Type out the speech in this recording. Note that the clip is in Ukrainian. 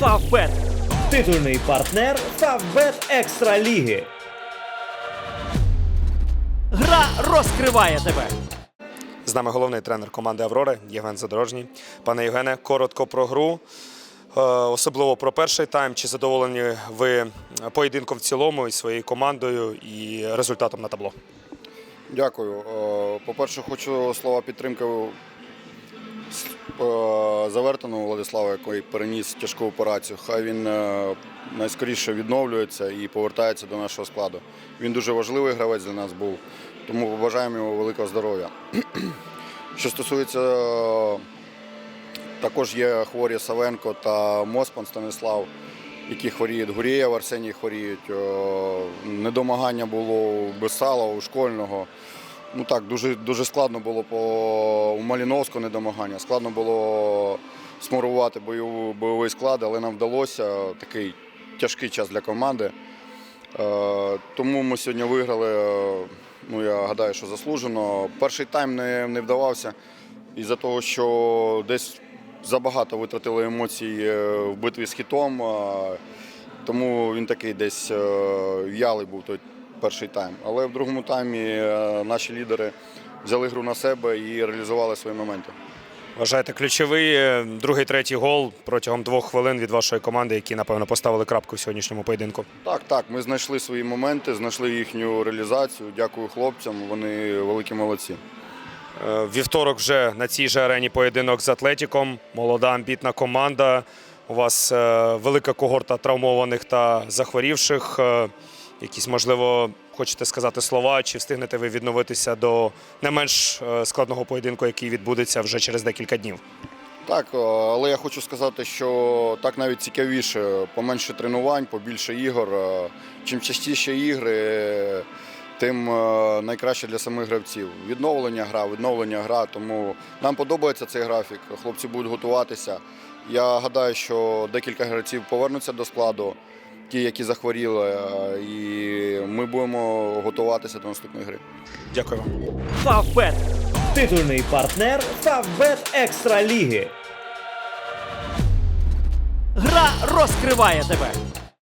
Фавбет. Титульний партнер Фавбет Екстра Ліги. Гра розкриває тебе. З нами головний тренер команди Аврори Євген Задорожній. Пане Євгене, коротко про гру, е, особливо про перший тайм. Чи задоволені ви поєдинком в цілому і своєю командою і результатом на табло? Дякую. Е, По-перше, хочу слова підтримки е, Завертану Владислава, який переніс тяжку операцію. Хай він е, найскоріше відновлюється і повертається до нашого складу. Він дуже важливий гравець для нас був, тому побажаємо йому великого здоров'я. Що стосується, е, також є хворі Савенко та Моспан Станислав, які хворіють. Гурєєв, Арсеній хворіють. Недомагання було у Бесала, у школьного. Ну так, дуже, дуже складно було по у Маліновського недомагання. Складно було смурувати бойову, бойовий склад, але нам вдалося такий тяжкий час для команди. Е, тому ми сьогодні виграли. е, Ну, я гадаю, що заслужено. Перший тайм не, не вдавався із-за того, що десь забагато витратили емоцій е, в битві з хітом. Тому він такий десь е, в'ялий був той перший тайм. Але в другому таймі е, наші лідери взяли гру на себе і реалізували свої моменти. Вважаєте, ключовий е, другий, третій гол протягом двох хвилин від вашої команди, які, напевно, поставили крапку в сьогоднішньому поєдинку. Так, так, ми знайшли свої моменти, знайшли їхню реалізацію. Дякую хлопцям, вони великі молодці. Е, Вівторок вже на цій же арені поєдинок з Атлетіком. Молода амбітна команда. У вас велика когорта травмованих та захворівших. Якісь, можливо, хочете сказати слова, чи встигнете ви відновитися до не менш е, складного поєдинку, який відбудеться вже через декілька днів? Так, е, але я хочу сказати, що так навіть цікавіше, поменше тренувань, побільше ігор. Е, Чим частіше ігри, тим найкраще для самих гравців. Відновлення гра, відновлення гра. Тому нам подобається цей графік. Хлопці будуть готуватися. Я гадаю, що декілька гравців повернуться до складу, ті, які захворіли, е, і ми будемо готуватися до наступної гри. Дякую вам. Фавбет. Титульний партнер Фавбет Екстра Ліги. Гра розкриває тебе.